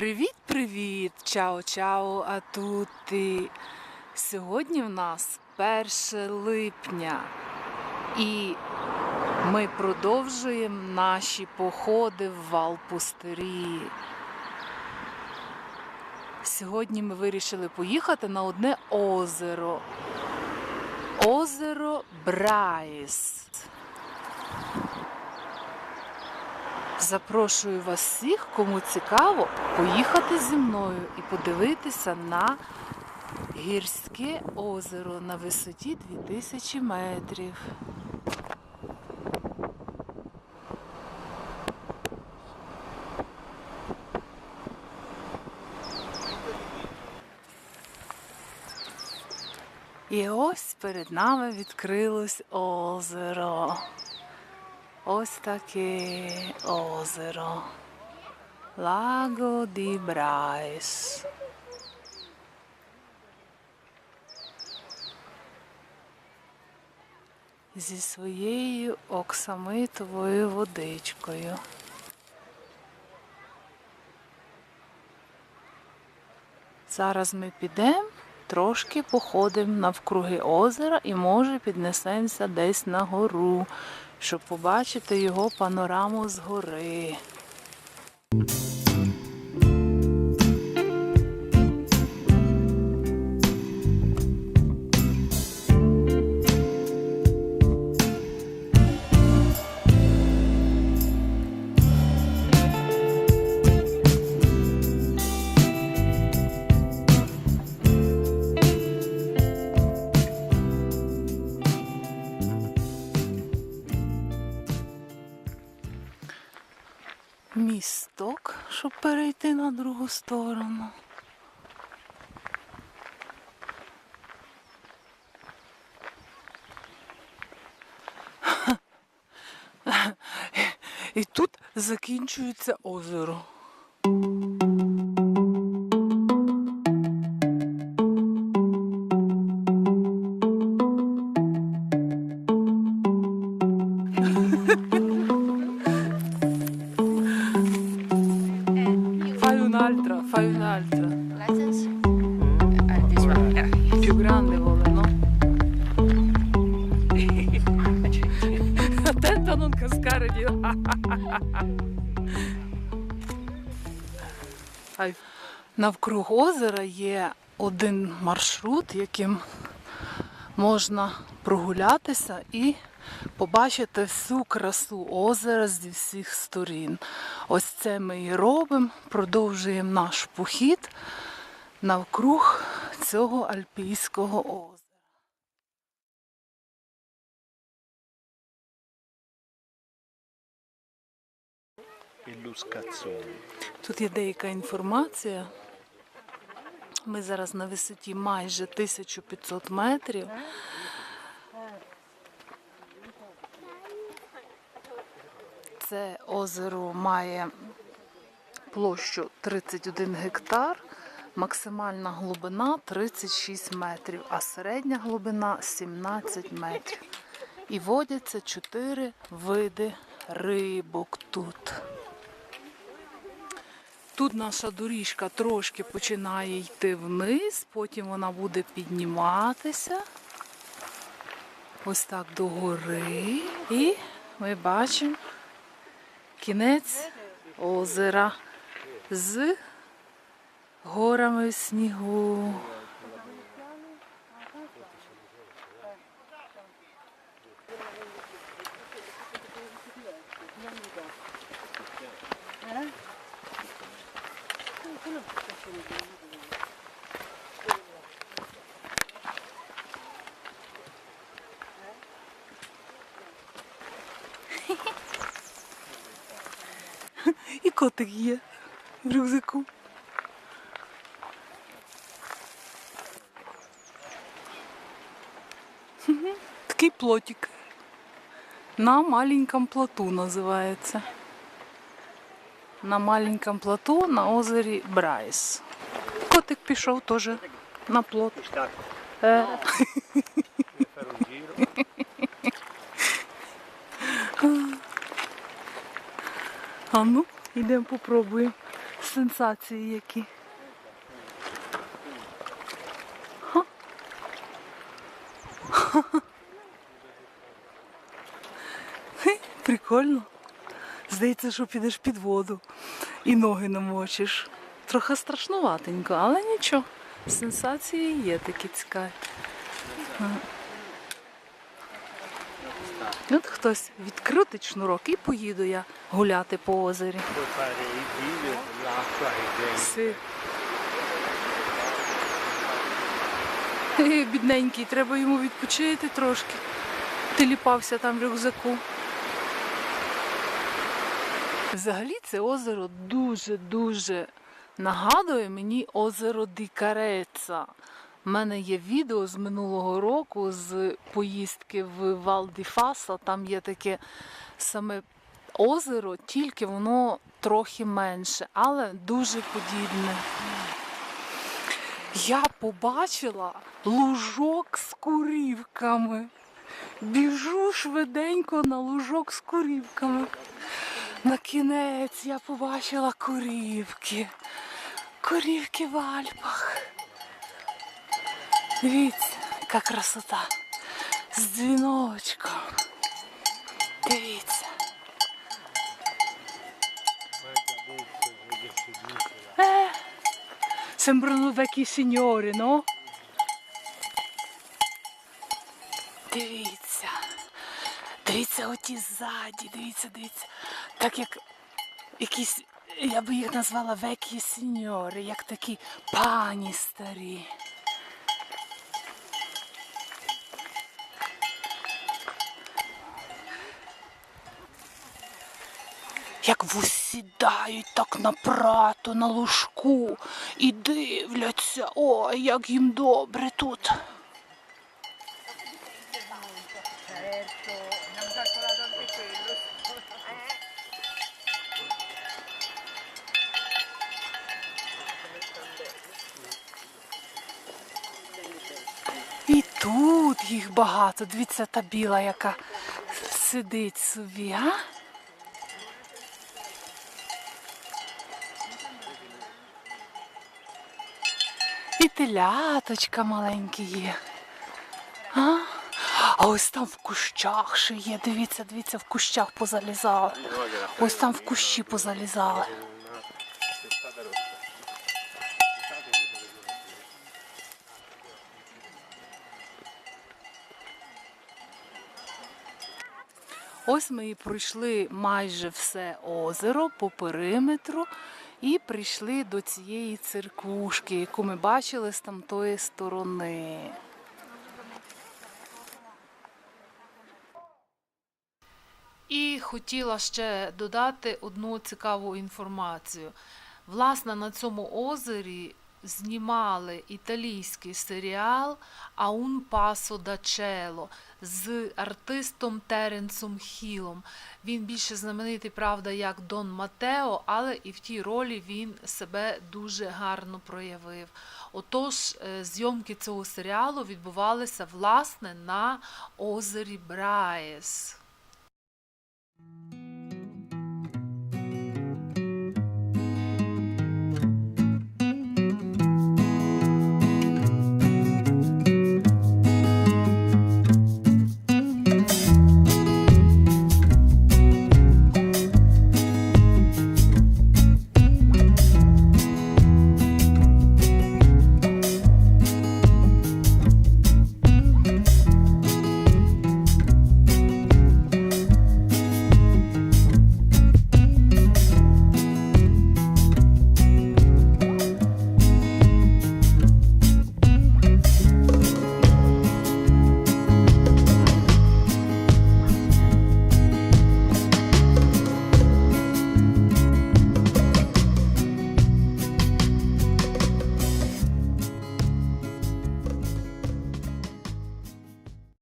Привіт-привіт! Чао-чао, а тути! Сьогодні в нас 1 липня і ми продовжуємо наші походи в Валпустирі. Сьогодні ми вирішили поїхати на одне озеро. Озеро Брайс. Запрошую вас всіх, кому цікаво, поїхати зі мною і подивитися на гірське озеро на висоті 2000 метрів. І ось перед нами відкрилось озеро. Ось таке озеро. Лаго ді Брайс. Зі своєю оксамитовою водичкою. Зараз ми підемо, трошки походимо навкруги озера і може піднесемося десь на гору, щоб побачити його панораму з Місток, щоб перейти на другу сторону. І тут закінчується озеро. Più grande vuole, no? Attenta a non cascare di là. Навкруг озера є один маршрут, яким можна прогулятися і побачити всю красу озера зі всіх сторін. Ось це ми і робимо, продовжуємо наш похід навкруг цього альпійського озера. Тут є деяка інформація. Ми зараз на висоті майже 1500 метрів. Це озеро має площу 31 гектар, максимальна глибина 36 метрів, а середня глибина 17 метрів. І водяться 4 види рибок тут. Тут наша доріжка трошки починає йти вниз, потім вона буде підніматися. Ось так до гори. І ми бачимо кінець озера з горами снігу. І котик є в рюкзаку. Плотик. На маленьком плоту називається. На маленьком плоту на озері Брайс. Котик пішов теж на плот. Giro. А ну, йдемо попробуємо. сенсації які. Ха. Прикольно. Здається, що підеш під воду і ноги намочиш. Трохи страшнуватенько, але нічого. Сенсації є такі цікаві. От хтось відкрутить шнурок і поїду я гуляти по озері. Е, Бідненький, треба йому відпочити трошки. Теліпався там в рюкзаку. Взагалі це озеро дуже-дуже нагадує мені озеро Дікареца. У мене є відео з минулого року з поїздки в Валдіфаса. Там є таке саме озеро, тільки воно трохи менше, але дуже подібне. Я побачила лужок з курівками. Біжу швиденько на лужок з курівками. На кінець я побачила курівки. Курівки в Альпах. Дивіться, яка красота. З дзвіночком. Дивіться. Eh, sembrano vecchi signori, no? Дивіться. Дивіться оті ззаді, дивіться, дивіться. Так як якісь, я би їх назвала векі сеньори, як такі пані старі. Як сідають так на прату, на лужку і дивляться, ой, як їм добре тут. І тут їх багато. Дивіться, та біла, яка сидить собі, а? І теляточка маленькі є. А? а ось там в кущах ще є. Дивіться, дивіться, в кущах позалізали. Ось там в кущі позалізали. Ось ми і пройшли майже все озеро по периметру і прийшли до цієї церквушки, яку ми бачили з тамтої сторони. І хотіла ще додати одну цікаву інформацію. Власне, на цьому озері знімали італійський серіал Аун Пасо да Чело з артистом Теренсом Хілом. Він більше знаменитий, правда, як Дон Матео, але і в тій ролі він себе дуже гарно проявив. Отож, е, зйомки цього серіалу відбувалися власне на озері Браєс.